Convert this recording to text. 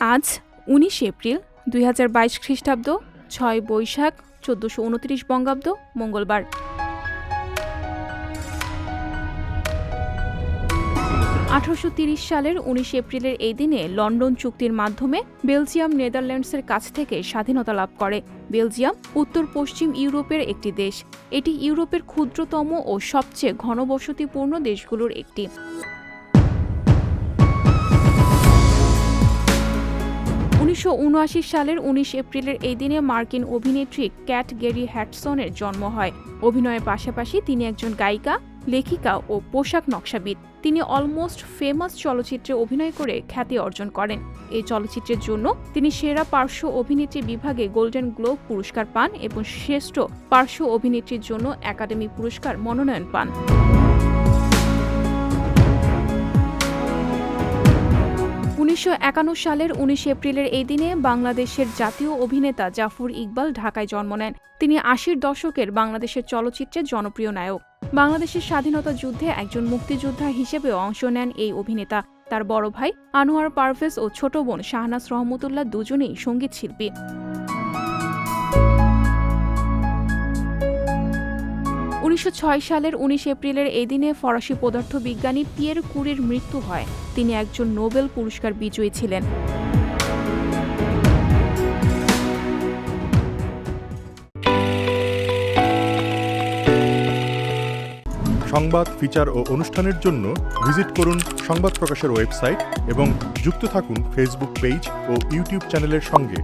আজ উনিশ এপ্রিল দুই হাজার বাইশ খ্রিস্টাব্দ, ছয় বৈশাখ, চোদ্দশো উনত্রিশ বঙ্গাব্দ, মঙ্গলবার। আঠারোশো তিরিশ সালের উনিশ এপ্রিলের এই দিনে লন্ডন চুক্তির মাধ্যমে বেলজিয়াম, নেদারল্যান্ডসের কাছ থেকে স্বাধীনতা লাভ করে। বেলজিয়াম উত্তর পশ্চিম ইউরোপের একটি দেশ। এটি ইউরোপের ক্ষুদ্রতম ও সবচেয়ে ঘনবসতিপূর্ণ দেশগুলোর একটি। উনিশশো উনআশি সালের উনিশ এপ্রিলের এই দিনে মার্কিন অভিনেত্রী ক্যাট গেরি হ্যাটসনের জন্ম হয়। অভিনয়ের পাশাপাশি তিনি একজন গায়িকা, লেখিকা ও পোশাক নকশাবিদ। তিনি অলমোস্ট ফেমাস চলচ্চিত্রে অভিনয় করে খ্যাতি অর্জন করেন। এই চলচ্চিত্রের জন্য তিনি সেরা পার্শ্ব অভিনেত্রী বিভাগে গোল্ডেন গ্লোব পুরস্কার পান এবং শ্রেষ্ঠ পার্শ্ব অভিনেত্রীর জন্য একাডেমি পুরস্কার মনোনয়ন পান। উনিশশো একান্ন সালের উনিশ এপ্রিলের এই দিনে বাংলাদেশের জাতীয় অভিনেতা জাফর ইকবাল ঢাকায় জন্ম নেন। তিনি আশির দশকের বাংলাদেশের চলচ্চিত্রের জনপ্রিয় নায়ক। বাংলাদেশের স্বাধীনতা যুদ্ধে একজন মুক্তিযোদ্ধা হিসেবে অংশ নেন এই অভিনেতা। তার বড় ভাই আনোয়ার পারভেজ ও ছোট বোন শাহনাজ রহমতুল্লাহ দুজনেই সংগীত উনিশশো সালের উনিশ এপ্রিলের এই দিনে ফরাসি পদার্থবিজ্ঞানী পিয়ের কুরির মৃত্যু হয়। তিনি একজন নোবেল পুরস্কার বিজয়ী ছিলেন। সংবাদ, ফিচার ও অনুষ্ঠানের জন্য ভিজিট করুন সংবাদ প্রকাশের ওয়েবসাইট এবং যুক্ত থাকুন ফেসবুক পেজ ও ইউটিউব চ্যানেলের সঙ্গে।